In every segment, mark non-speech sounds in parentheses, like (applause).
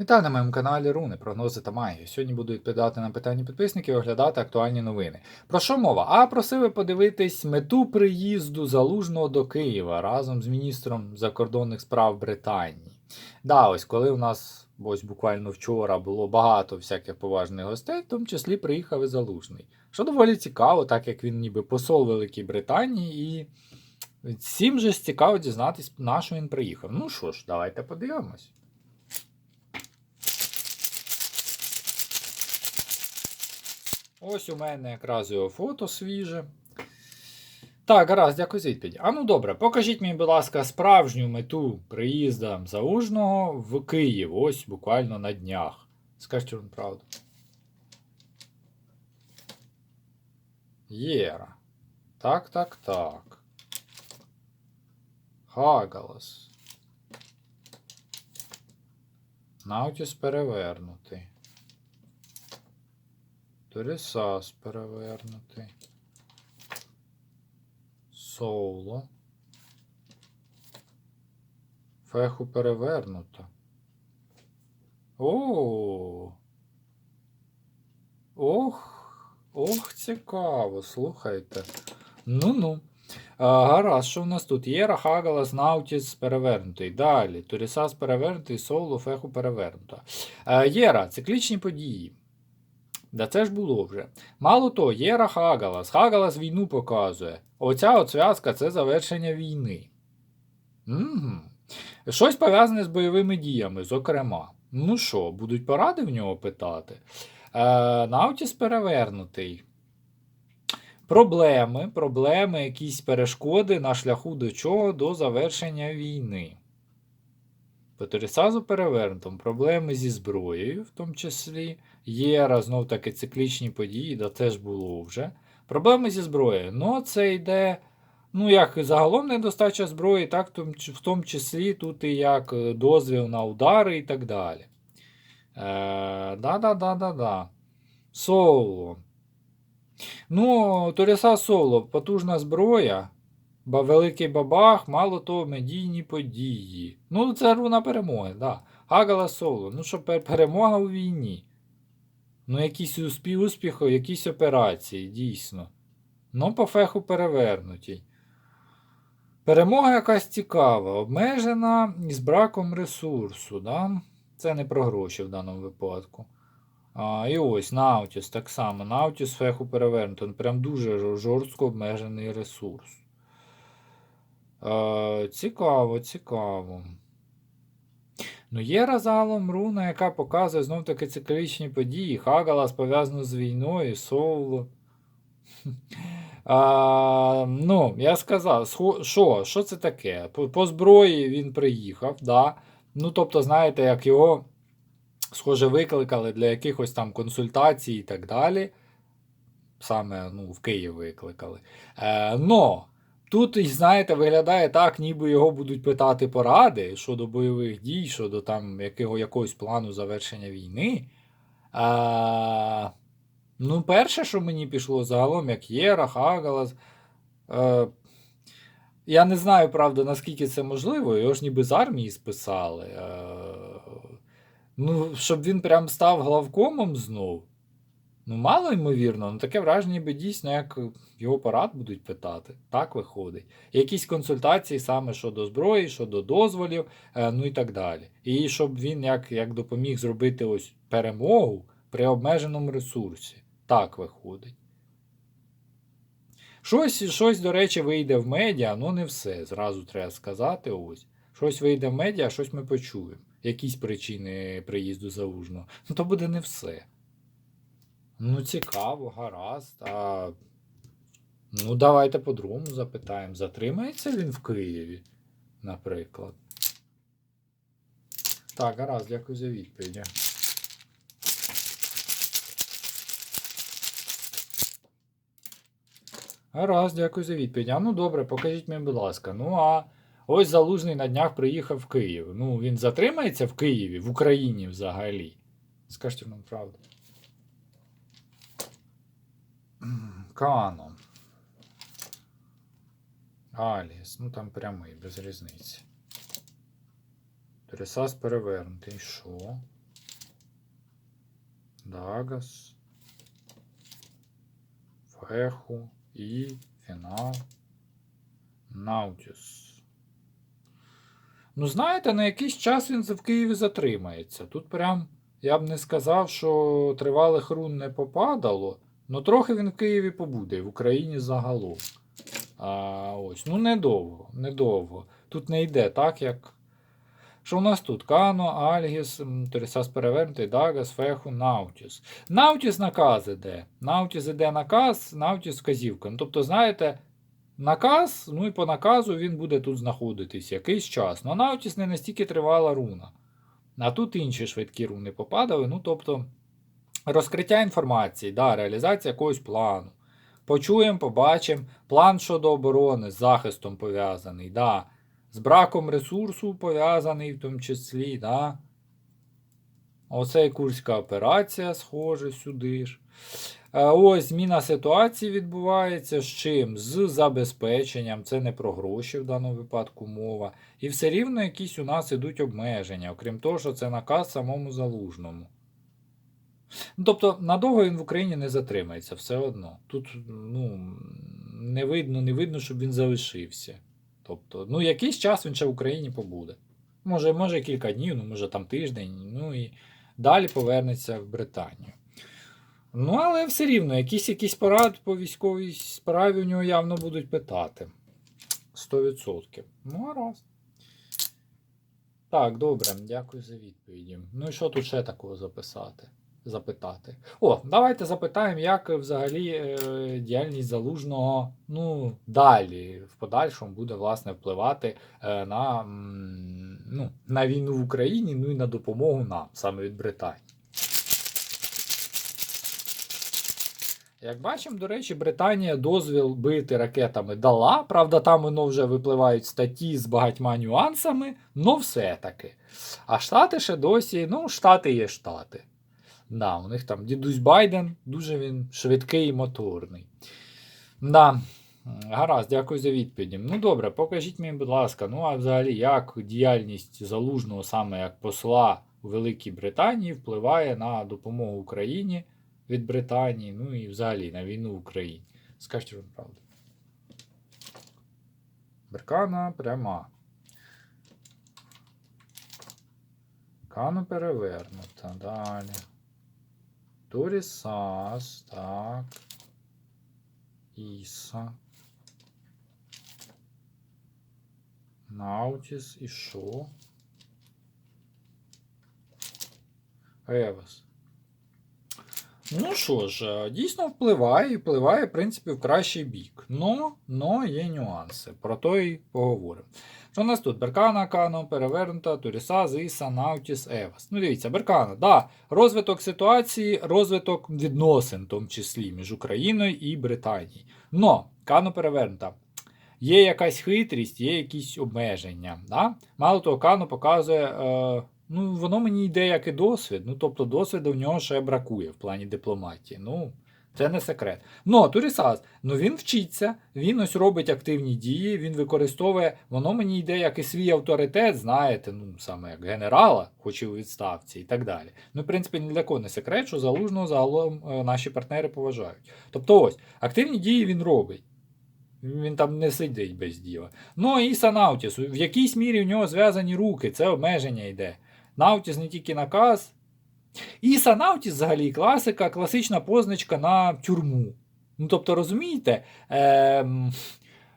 Вітаю на моєму каналі Руни, прогнози та магія. Сьогодні буду відповідати на питання підписників і оглядати актуальні новини. Про що мова? А просили подивитись мету приїзду залужного до Києва разом з міністром закордонних справ Британії. Да, ось коли у нас ось буквально вчора було багато всяких поважних гостей, в тому числі приїхав і залужний. Що доволі цікаво, так як він ніби посол Великій Британії, і всім же цікаво дізнатись, на що він приїхав. Ну що ж, давайте подивимось. Ось у мене якраз його фото свіже. Так, гаразд, дякую за відповідь. А ну добре, покажіть мені, будь ласка, справжню мету приїзда Залужного в Київ, ось буквально на днях. Скажіть вам правду. Єра. Так, так, так. Хагалас. Наутіс перевернутий. Торісас перевернутий. Соуло. Феху перевернуто. О. Ох. Ох, цікаво, слухайте. Ну-ну. Гаразд, що в нас тут? Єра, Хагалас, Наутіс перевернутий. Далі. Торісас перевернутий, Соуло, Феху перевернуто. Єра, циклічні події. Да це ж було вже. Мало того, Єра Хагалас. Хагалас війну показує. Оця от зв'язка це завершення війни. Угу. Щось пов'язане з бойовими діями, зокрема. Ну що, будуть поради в нього питати? Е, Наутіс перевернутий. Проблеми, проблеми, якісь перешкоди на шляху до чого? До завершення війни. Петорісазу перевернутому. Проблеми зі зброєю, в тому числі. Єра, знов таки циклічні події, да теж було вже. Проблеми зі зброєю. Ну, це йде. Ну, як загалом недостача зброї, так в тому, числі тут і як е, дозвіл на удари і так далі. Е, Да-да-да-да-да. Соло. Ну, Торіса Соло, потужна зброя. Ба великий бабах, мало того, медійні події. Ну, це руна перемоги, да. Гагала Соло. Ну, що перемога у війні. Ну, якісь успіх, успіхи, якісь операції, дійсно. Ну, по феху перевернутій. Перемога якась цікава, обмежена з браком ресурсу. Да? Це не про гроші в даному випадку. А, і ось Наутіс так само. Наутіс феху перевернуто. Прям дуже жорстко обмежений ресурс. Е, цікаво, цікаво. Ну, є разалом руна, яка показує знов таки циклічні події. Хагалас пов'язано з війною, Соуло. (laughs) А, ну, я сказав, що, що це таке? По, по зброї він приїхав, да. Ну, тобто, знаєте, як його, схоже, викликали для якихось там консультацій і так далі. Саме ну, в Київ викликали. Е, но тут, знаєте, виглядає так, ніби його будуть питати поради щодо бойових дій, щодо там якого, якогось плану завершення війни. А, ну, перше, що мені пішло загалом, як Єра, Хагалас. Е, я не знаю, правда, наскільки це можливо, його ж ніби з армії списали. Е, ну, щоб він прям став главкомом знов. Ну, мало ймовірно, ну таке враження, ніби дійсно, як його парад будуть питати. Так виходить. Якісь консультації саме щодо зброї, щодо дозволів, е, ну і так далі. І щоб він як, як допоміг зробити ось перемогу при обмеженому ресурсі. Так виходить. Щось, щось, до речі, вийде в медіа, ну не все. Зразу треба сказати. ось. Щось вийде в медіа, щось ми почуємо. Якісь причини приїзду залужного. Ну, то буде не все. Ну, цікаво, гаразд. А... Ну, давайте по-другому запитаємо. Затримається він в Києві, наприклад. Так, гаразд, дякую за відповіді. Гаразд, дякую за відповідь. А ну добре, покажіть мені, будь ласка. Ну а ось залужний на днях приїхав в Київ. Ну, він затримається в Києві, в Україні взагалі. Скажіть нам правду. Кано. Аліс, ну там прямий, без різниці. Тресас перевернутий. Що? Дагас, Феху і фінал. Наутіс. Ну, знаєте, на якийсь час він в Києві затримається. Тут прям я б не сказав, що тривалих рун не попадало. Ну, трохи він в Києві побуде, в Україні загалом. А, ось, ну недовго, недовго. Тут не йде так, як. Що у нас тут? Кано, Альгіс, Торісас перевернутий, Дагас, Феху, Наутіс. Наутіс наказ іде. Наутіс іде наказ, Наутіс вказівка. Ну, тобто, знаєте, наказ, ну і по наказу він буде тут знаходитись якийсь час. Ну, Наутіс не настільки тривала руна. А тут інші швидкі руни попадали. Ну, тобто, розкриття інформації, да, реалізація якогось плану. Почуємо, побачимо. План щодо оборони з захистом пов'язаний, да. з браком ресурсу пов'язаний в тому числі. Да. Оце і Курська операція, схоже, сюди ж. Е, Ось зміна ситуації відбувається з чим? З забезпеченням. Це не про гроші в даному випадку мова. І все рівно якісь у нас ідуть обмеження, окрім того, що це наказ самому залужному. Ну, тобто, надовго він в Україні не затримається, все одно. Тут ну, не видно, не видно, щоб він залишився. Тобто, ну, якийсь час він ще в Україні побуде. Може, може кілька днів, ну, може там тиждень, ну і далі повернеться в Британію. Ну, але все рівно, якісь якісь порад по військовій справі у нього явно будуть питати. 100%. Ну, гаразд. Так, добре, дякую за відповіді. Ну і що тут ще такого записати? Запитати. О, давайте запитаємо, як взагалі е, діяльність залужного ну, далі, в подальшому буде власне впливати е, на, м, ну, на війну в Україні, ну і на допомогу нам, саме від Британії. Як бачимо, до речі, Британія дозвіл бити ракетами дала. Правда, там воно вже випливають статті з багатьма нюансами, но все-таки. А Штати ще досі, ну, Штати є Штати. Да, у них там дідусь Байден, дуже він швидкий і моторний. Да. Гаразд, дякую за відповіді. Ну добре, покажіть мені, будь ласка, ну а взагалі, як діяльність залужного саме як посла у Великій Британії впливає на допомогу Україні від Британії, ну і взагалі на війну в Україні. Скажіть вам правду. Беркана пряма. Кано перевернута. Далі. Торісас, так. Іса. Наутіс і що? Евас. Ну що ж, е, дійсно впливає і впливає, в принципі, в кращий бік. Но, но є нюанси. Про то і поговоримо. Що у нас тут? Беркана, Кано, перевернута, Туріса, Зіса, Наутіс, Евас. Ну, дивіться, Беркана, да, розвиток ситуації, розвиток відносин, в тому числі, між Україною і Британією. Но, Кано перевернута. Є якась хитрість, є якісь обмеження. Да? Мало того, Кано показує. Е, Ну, воно мені йде як і досвід. Ну, тобто досвіду в нього ще бракує в плані дипломатії. Ну, це не секрет. Ну, Турісас, ну він вчиться, він ось робить активні дії, він використовує, воно мені йде як і свій авторитет, знаєте, ну, саме як генерала, хоч і у відставці, і так далі. Ну, в принципі, ні для кого не секрет, що залужного загалом е, наші партнери поважають. Тобто, ось, активні дії він робить. Він там не сидить без діла. Ну і Санаутіс, в якійсь мірі в нього зв'язані руки, це обмеження йде. Наутіс не тільки наказ. Іса Наутіс взагалі класика, класична позначка на тюрму. Ну, тобто, розумієте, е,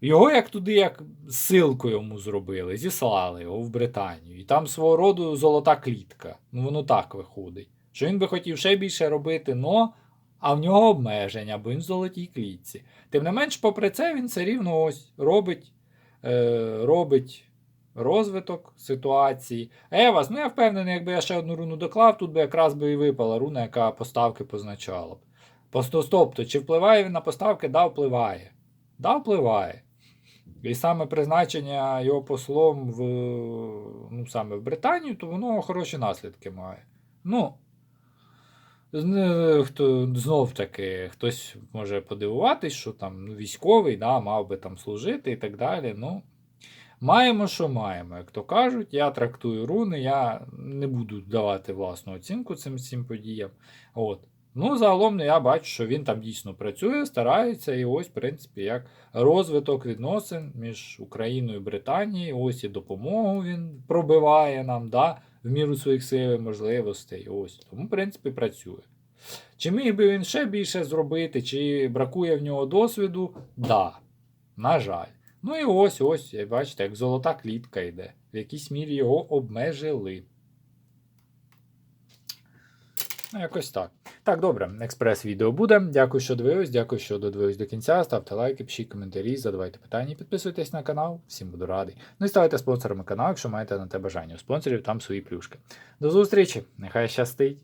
його як туди, як силку йому зробили, зіслали його в Британію. І там свого роду золота клітка. Ну, воно так виходить. Що він би хотів ще більше робити, но, а в нього обмеження, бо він в золотій клітці. Тим не менш, попри це, він все рівно ось робить, е, робить розвиток ситуації. Евас, ну я впевнений, якби я ще одну руну доклав, тут би якраз би і випала руна, яка поставки позначала б. Тобто, чи впливає він на поставки? Да, впливає. Да, впливає. І саме призначення його послом в, ну, саме в Британію, то воно хороші наслідки має. Ну, хто, знов таки, хтось може подивуватись, що там ну, військовий да, мав би там служити і так далі. Ну, Маємо, що маємо. Як то кажуть, я трактую руни, я не буду давати власну оцінку цим всім подіям. От. Ну, загалом я бачу, що він там дійсно працює, старається, і ось, в принципі, як розвиток відносин між Україною і Британією, ось і допомогу він пробиває нам, да, в міру своїх сил і можливостей. Ось. Тому, в принципі, працює. Чи міг би він ще більше зробити, чи бракує в нього досвіду? Да. На жаль. Ну і ось ось, бачите, як золота клітка йде. В якійсь мірі його обмежили. Ну, якось так. Так, добре, експрес-відео буде. Дякую, що дивились, дякую, що додивились до кінця. Ставте лайки, пишіть коментарі, задавайте питання, підписуйтесь на канал, всім буду радий. Ну і ставайте спонсорами каналу, якщо маєте на те бажання. У спонсорів там свої плюшки. До зустрічі! Нехай щастить!